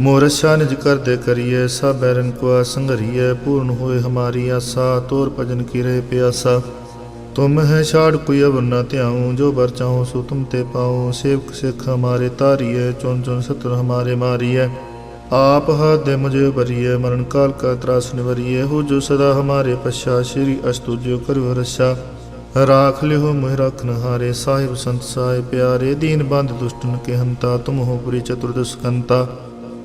ਮੋਰਸ਼ਾ ਨਿਜ ਕਰਦੇ ਕਰੀਏ, ਸਭ ਬੈਰਨ ਕੋ ਸੰਗਰੀਏ ਪੂਰਨ ਹੋਏ ਹਮਾਰੀ ਆਸਾ, ਤੋਰ ਭਜਨ ਕੀ ਰਹੇ ਪਿਆਸਾ। ਤੁਮ ਹੈ ਛਾੜ ਕੋਈ ਅਵਰ ਨਾ ਧਿਆਉ, ਜੋ ਬਰ ਚਾਹੋ ਸੋ ਤੁਮ ਤੇ ਪਾਉ। ਸੇਵਕ ਸਿਖ ਹਮਾਰੇ ਤਾਰੀਏ ਚੁਨ ਚੁਨ ਸਤਰ ਹਮਾਰੇ ਮਾਰੀਏ। ਆਪ ਹੱਥ ਦੇ ਮੁਝੇ ਬਰੀਏ ਮਰਨ ਕਾਲ ਕਾ ਤਰਾਸ ਨਿਵਰੀਏ। ਹੋ ਜੋ ਸਦਾ ਹਮਾਰੇ ਪਛਾ, ਸ਼੍ਰੀ ਅਸਤੁ ਜਿਉ ਕਰਿਓ ਰਛਾ ਰਾਖ ਲਿਓ ਮੋਹਿ ਰਖਨ ਹਾਰੇ ਸਾਹਿਬ ਸੰਤ ਸਾਹਿਬ ਪਿਆਰੇ। ਦੀਨ ਬੰਦ ਦੁਸ਼ਟਨ ਕੇ ਹੰਤਾ ਤੁਮ ਹੋ ਪੁਰੀ ਚਤੁਰਦਸ਼ਕੰਤਾ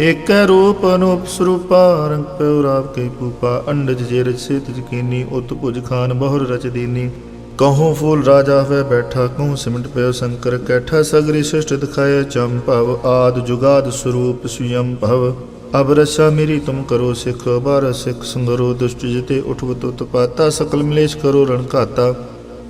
ਏਕੈ ਰੂਪ ਅਨੂਪ ਸਰੂਪਾ ਰੰਗ ਪਉ ਰਾਵ ਕੇ ਪੂਪਾ, ਅੰਡਜ ਜੇ ਰਜ ਸੇ ਤਿਜ ਕੀਨੀ ਉਤ ਭੁਜ ਖਾਨ ਬਹੁਰ ਰਚ ਦੀਨੀ। ਕਹੂੰ ਫੂਲ ਰਾਜਾ ਹੋਏ ਬੈਠਾ, ਕਹੂੰ ਸਿਮਟ ਪਿਓ ਸ਼ੰਕਰ ਕੈਠਾ, ਸਗਰੀ ਸਿਸ਼ਟ ਦਿਖਾਇ ਦਿਖਾਏ ਭਵ, ਆਦ ਜੁਗਾਦ ਸਰੂਪ ਸੁਯੰ ਭਵ। ਅਬ ਰਸਾ ਮੇਰੀ ਤੁਮ ਕਰੋ ਸਿਖ, ਬਾਰ ਸਿਖ ਸੰਗਰੋ, ਦੁਸ਼ਟ ਜਿਤੇ ਉਠਵਤ ਉਤਪਾਤਾ ਸਕਲ ਮਲੇਸ਼ ਕਰੋ ਰਣ ਘਾਤਾ।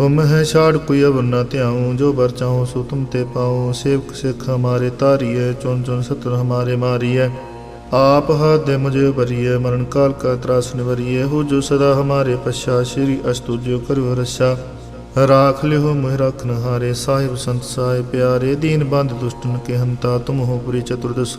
ਤੁਮ ਹੈ ਛਾੜ ਕੋਈ ਅਵਰ ਨਾ ਧਿਆਉ, ਜੋ ਬਰ ਚਾਹੋ ਸੋ ਤੁਮ ਤੇ ਪਾਉ। ਸੇਵਕ ਸਿਖ ਹਮਾਰੇ ਤਾਰੀਏ ਚੁਣ ਚੁਣ ਸਤਰ ਹਮਾਰੇ ਮਾਰੀਏ ਆਪ ਹੱਥ ਦੇ ਮੁਝੇ ਬਰੀਏ ਮਰਨ ਕਾਲ ਕਾ ਤਰਾਸ ਨਿਵਰੀਏ ਹੋ ਜੋ ਸਦਾ ਹਮਾਰੇ ਪਛਾ, ਸ਼੍ਰੀ ਅਸਤੁ ਜਿਉ ਕਰਿਓ ਰਛਾ। ਰਾਖ ਲਿਓ ਮੋਹਿ ਰਖਨ ਹਾਰੇ ਸਾਹਿਬ ਸੰਤ ਸਾਹਿਬ ਪਿਆਰੇ। ਦੀਨ ਬੰਦ ਦੁਸ਼ਟਨ ਕੇ ਹੰਤਾ ਤੁਮ ਹੋ ਪੁਰੀ ਚਤੁਰਦਸ਼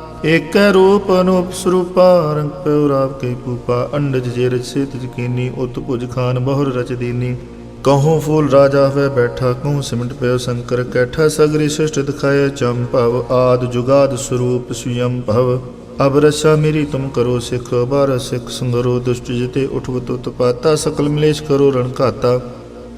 ਏਕੈ ਰੂਪ ਅਨੂਪ ਸਰੂਪਾ ਰੰਗ ਪਿਉ ਰਾਵ ਕੇ ਪੂਪਾ, ਅੰਡਜ ਜੇ ਰਚ ਸੇਤ ਜਕੀਨੀ ਉਤ ਭੁਜ ਖਾਨ ਬਹੁਰ ਰਚ ਦੀਨੀ। ਕਹੂੰ ਫੂਲ ਰਾਜਾ ਹੋਵੇ ਬੈਠਾ ਕਹੂੰ ਸਿਮਟ ਪਿਓ ਸ਼ੰਕਰ ਕੈਠਾ, ਸਗਰੀ ਸ੍ਰਿਸ਼ਟ ਦਿਖਾਏ ਭਵ, ਆਦ ਜੁਗਾਦ ਸਰੂਪ ਸੁਯਮ ਭਵ। ਅਬ ਰਸਾ ਮੇਰੀ ਤੁਮ ਕਰੋ ਸਿਖ ਬਾਰ ਸਿਖ ਸੰਗਰੋ, ਦੁਸ਼ਟ ਜਿਤੇ ਉਠਵਤ ਉਤਪਾਤਾ ਸਕਲ ਮਲੇਸ਼ ਕਰੋ ਰਣ ਘਾਤਾ।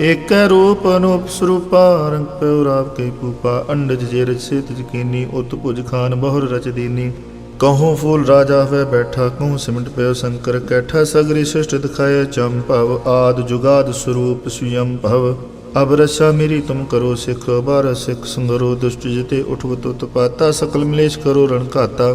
ਏਕੈ ਰੂਪ ਅਨੂਪ ਸਰੂਪਾ, ਰੰਗ ਪਿਉ ਰਾਵ ਕੇ ਪੂਪਾ ਅੰਡਜ ਜੇ ਰਚ ਸੇਤ ਜਕੀਨੀ ਉਤ ਭੁਜ ਖਾਨ ਬਹੁਰ ਰਚ ਦੀਨੀ। ਕਹੂੰ ਫੂਲ ਰਾਜਾ ਹੋਵੇ ਬੈਠਾ ਕਹੂੰ ਸਿਮਟ ਪਿਓ ਸ਼ੰਕਰ ਕੈਠਾ, ਸਗਰੀ ਸ੍ਰਿਸ਼ਟ ਦਿਖਾਏ ਭਵ, ਆਦ ਜੁਗਾਦ ਸਰੂਪ ਸੁਯੰ ਭਵ। ਅਬ ਰਸਾ ਮੇਰੀ ਤੁਮ ਕਰੋ ਸਿਖ ਬਾਰ ਸਿਖ ਸੰਗਰੋ, ਦੁਸ਼ਟ ਜਿਤੇ ਊਠਵ ਤੁਤ ਪਾਤਾ, ਸਕਲ ਮਲੇਸ਼ ਕਰੋ ਰਣ ਘਾਤਾ।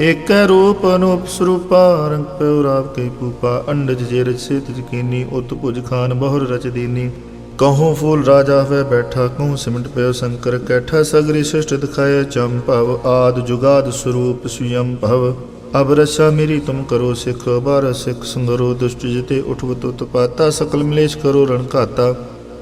ਏਕੈ ਰੂਪ ਅਨੂਪ ਸਰੂਪਾ ਰੰਗ ਪਿਉ ਰਾਵ ਕੇ ਪੂਪਾ ਅੰਡਜ ਜੇ ਰਚ ਸੇਤ ਜਕੀਨੀ ਉਤ ਭੁਜ ਖਾਨ ਬਹੁਰ ਰਚ ਦੀਨੀ। ਕਹੂੰ ਫੂਲ ਰਾਜਾ ਹੋਏ ਬੈਠਾ, ਕਹੂੰ ਸਿਮਟ ਪਿਓ ਸ਼ੰਕਰ ਕੈਠਾ, ਸਗਰੀ ਸ੍ਰਿਸ਼ਟ ਦਿਖਾਏ ਭਵ, ਆਦ ਜੁਗਾਦ ਸਰੂਪ ਸੁਯੰ ਭਵ। ਅਬ ਰਸਾ ਮੇਰੀ ਤੁਮ ਕਰੋ ਸਿਖ, ਬਾਰ ਸਿਖ ਸੰਗਰੋ, ਦੁਸ਼ਟ ਜਿਤੇ ਉਠਵਤ ਉਤਪਾਤਾ ਸਕਲ ਮਲੇਸ਼ ਕਰੋ ਰਣ ਘਾਤਾ।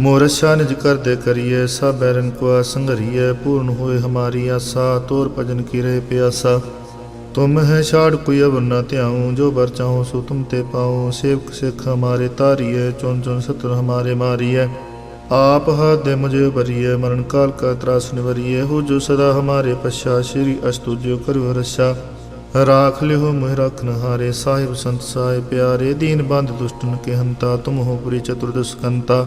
ਮੋਰਸ਼ਾ ਨਿਜ ਕਰਦੇ ਕਰੀਏ, ਸਭ ਬੈਰਨ ਕੋ ਸੰਗਰੀਏ ਪੂਰਨ ਹੋਏ ਹਮਾਰੀ ਆਸਾ, ਤੋਰ ਭਜਨ ਕੀ ਰਹੇ ਪਿਆਸਾ। ਤੁਮ ਹੈ ਛਾੜ ਕੋਈ ਅਵਰ ਨਾ ਧਿਆਉ, ਜੋ ਬਰ ਚਾਹੋ ਸੋ ਤੁਮ ਤੇ ਪਾਉ। ਸੇਵਕ ਸਿੱਖ ਹਮਾਰੇ ਤਾਰੀਏ ਚੁਣ ਚੁਣ ਸਤਰ ਹਮਾਰੇ ਮਾਰੀਏ। ਆਪ ਹੱਥ ਦੇ ਮੁਝੇ ਭਰੀਏ, ਮਰਨ ਕਾਲ ਕਾ ਤਰਾਸ ਨਿਵਰੀਏ। ਹੋ ਜੋ ਸਦਾ ਹਮਾਰੇ ਪਛਾ, ਸ਼੍ਰੀ ਅਸਤੁ ਜਿਉ ਕਰਿਓ ਰਛਾ ਰਾਖ ਲਿਓ ਮੋਹਿ ਰਖਨ ਹਾਰੇ ਸਾਹਿਬ ਸੰਤ ਸਾਹਿਬ ਪਿਆਰੇ। ਦੀਨ ਬੰਦ ਦੁਸ਼ਟਨ ਕੇ ਹੰਤਾ, ਤੁਮ ਹੋ ਪੁਰੀ ਚਤੁਰਦਸ ਕੰਤਾ।